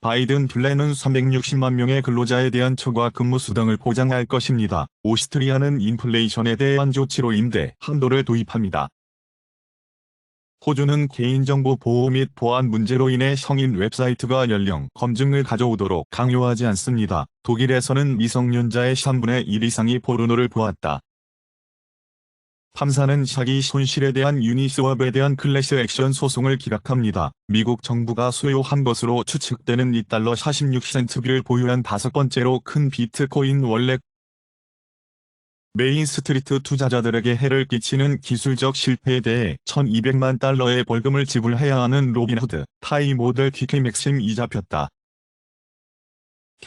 바이든 플랜은 360만 명의 근로자에 대한 초과 근무 수당을 보장할 것입니다. 오스트리아는 인플레이션에 대한 조치로 임대 한도를 도입합니다. 호주는 개인정보 보호 및 보안 문제로 인해 성인 웹사이트가 연령 검증을 가져오도록 강요하지 않습니다. 독일에서는 미성년자의 3분의 1 이상이 포르노를 보았다. 판사는 사기 손실에 대한 유니스왑에 대한 클래스 액션 소송을 기각합니다. 미국 정부가 소유한 것으로 추측되는 2달러 46센트비를 보유한 다섯 번째로 큰 비트코인 원래 메인 스트리트 투자자들에게 해를 끼치는 기술적 실패에 대해 1200만 달러의 벌금을 지불해야 하는 로빈후드 타이 모델 키케맥심이 잡혔다.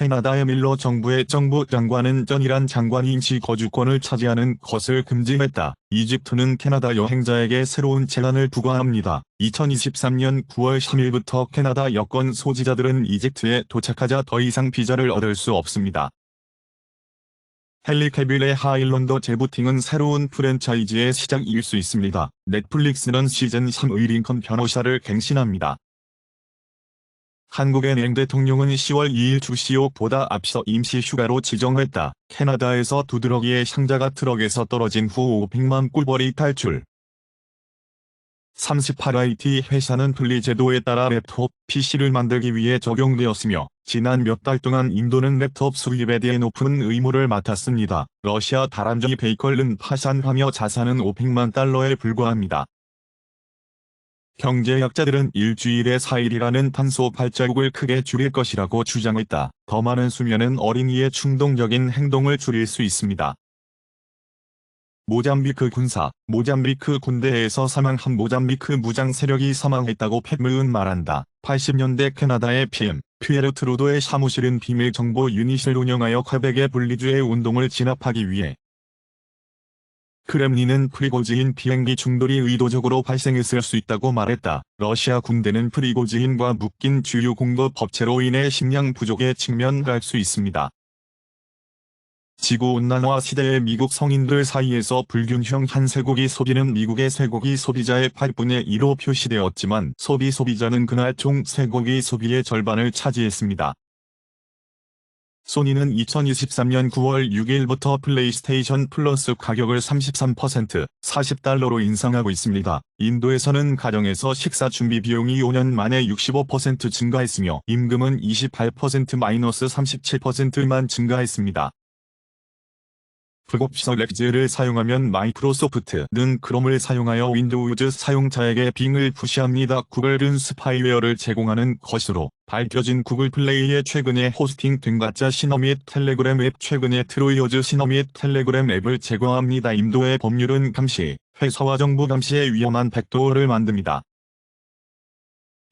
캐나다의 밀러 정부의 정부 장관은 전이란 장관이 임시 거주권을 차지하는 것을 금지했다. 이집트는 캐나다 여행자에게 새로운 제한을 부과합니다. 2023년 9월 3일부터 캐나다 여권 소지자들은 이집트에 도착하자 더 이상 비자를 얻을 수 없습니다. 헨리 캐빌의 하일런더 재부팅은 새로운 프랜차이즈의 시작일 수 있습니다. 넷플릭스는 시즌 3의 링컨 변호사를 갱신합니다. 한국의 맹 대통령은 10월 2일 주시옥보다 앞서 임시 휴가로 지정했다. 캐나다에서 두드러기의 상자가 트럭에서 떨어진 후 500만 꿀벌이 탈출. 38IT 회사는 분리 제도에 따라 랩톱, PC를 만들기 위해 적용되었으며 지난 몇 달 동안 인도는 랩톱 수입에 대해 높은 의무를 맡았습니다. 러시아 다람쥐 베이컬은 파산하며 자산은 500만 달러에 불과합니다. 경제학자들은 일주일에 4일이라는 탄소 발자국을 크게 줄일 것이라고 주장했다. 더 많은 수면은 어린이의 충동적인 행동을 줄일 수 있습니다. 모잠비크 군사, 모잠비크 군대에서 사망한 모잠비크 무장 세력이 사망했다고 팻무은 말한다. 80년대 캐나다의 PM, 피에르 트루도의 사무실은 비밀 정보 유닛을 운영하여 퀘벡의 분리주의 운동을 진압하기 위해 크렘린은 프리고지인 비행기 충돌이 의도적으로 발생했을 수 있다고 말했다. 러시아 군대는 프리고지인과 묶인 주요 공급 업체로 인해 식량 부족에 직면할 수 있습니다. 지구온난화 시대의 미국 성인들 사이에서 불균형 한 쇠고기 소비는 미국의 쇠고기 소비자의 8분의 1로 표시되었지만 소비 소비자는 그날 총 쇠고기 소비의 절반을 차지했습니다. 소니는 2023년 9월 6일부터 플레이스테이션 플러스 가격을 33% 40달러로 인상하고 있습니다. 인도에서는 가정에서 식사 준비 비용이 5년 만에 65% 증가했으며 임금은 28%-37%만 증가했습니다. 불법시설 렉즈를 사용하면 마이크로소프트는 크롬을 사용하여 윈도우즈 사용자에게 빙을 푸시합니다. 구글은 스파이웨어를 제공하는 것으로 밝혀진 구글 플레이의 최근에 호스팅된 가짜 신호 및 텔레그램 앱 최근에 트로이어즈 신호 및 텔레그램 앱을 제거합니다. 인도의 법률은 감시, 회사와 정부 감시에 위험한 백도어를 만듭니다.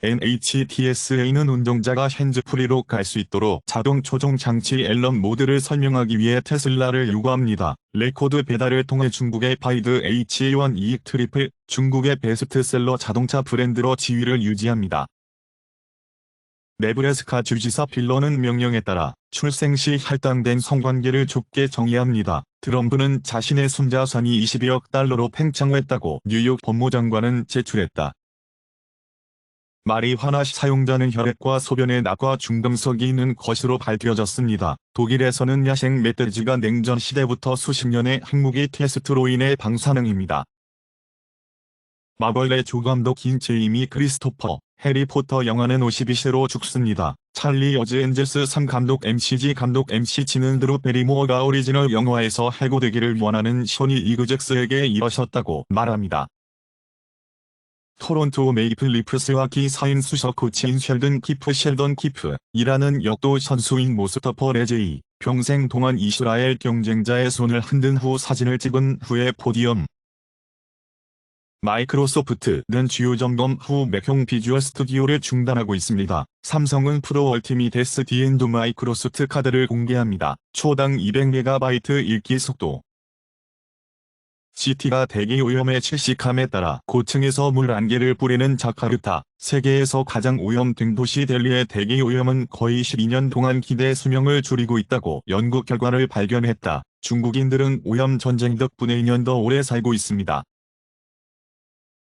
NHTSA는 운전자가 핸즈프리로 갈 수 있도록 자동 조종 장치 앨런 모드를 설명하기 위해 테슬라를 요구합니다. 레코드 배달을 통해 중국의 바이드 H1 이익 트리플, 중국의 베스트셀러 자동차 브랜드로 지위를 유지합니다. 네브래스카 주지사 빌러는 명령에 따라 출생 시 할당된 성관계를 좁게 정의합니다. 트럼프는 자신의 순자산이 22억 달러로 팽창했다고 뉴욕 법무장관은 제출했다. 마리화나 사용자는 혈액과 소변에 낙과 중금속이 있는 것으로 밝혀졌습니다. 독일에서는 야생 멧돼지가 냉전 시대부터 수십 년의 핵무기 테스트로 인해 방사능입니다. 마벌레 조감독 김제이미 크리스토퍼, 해리포터 영화는 52세로 죽습니다. 찰리 어즈 엔젤스 3 감독 MCG 감독 MC치는 드루 베리모어가 오리지널 영화에서 해고되기를 원하는 쇼니 이그젝스에게 이러셨다고 말합니다. 토론토 메이플 리프스와 기사인 수석 코치인 셸든 키프 셸던 키프, 이라는 역도 선수인 모스터퍼 레제이, 평생 동안 이스라엘 경쟁자의 손을 흔든 후 사진을 찍은 후에 포디엄. 마이크로소프트는 주요 점검 후 맥형 비주얼 스튜디오를 중단하고 있습니다. 삼성은 프로 얼티미테스 디엔도 마이크로소프트 카드를 공개합니다. 초당 200MB 읽기 속도, CT가 대기 오염의 70함에 따라 고층에서 물 안개를 뿌리는 자카르타, 세계에서 가장 오염된 도시 델리의 대기 오염은 거의 12년 동안 기대 수명을 줄이고 있다고 연구 결과를 발견했다. 중국인들은 오염 전쟁 덕분에 2년 더 오래 살고 있습니다.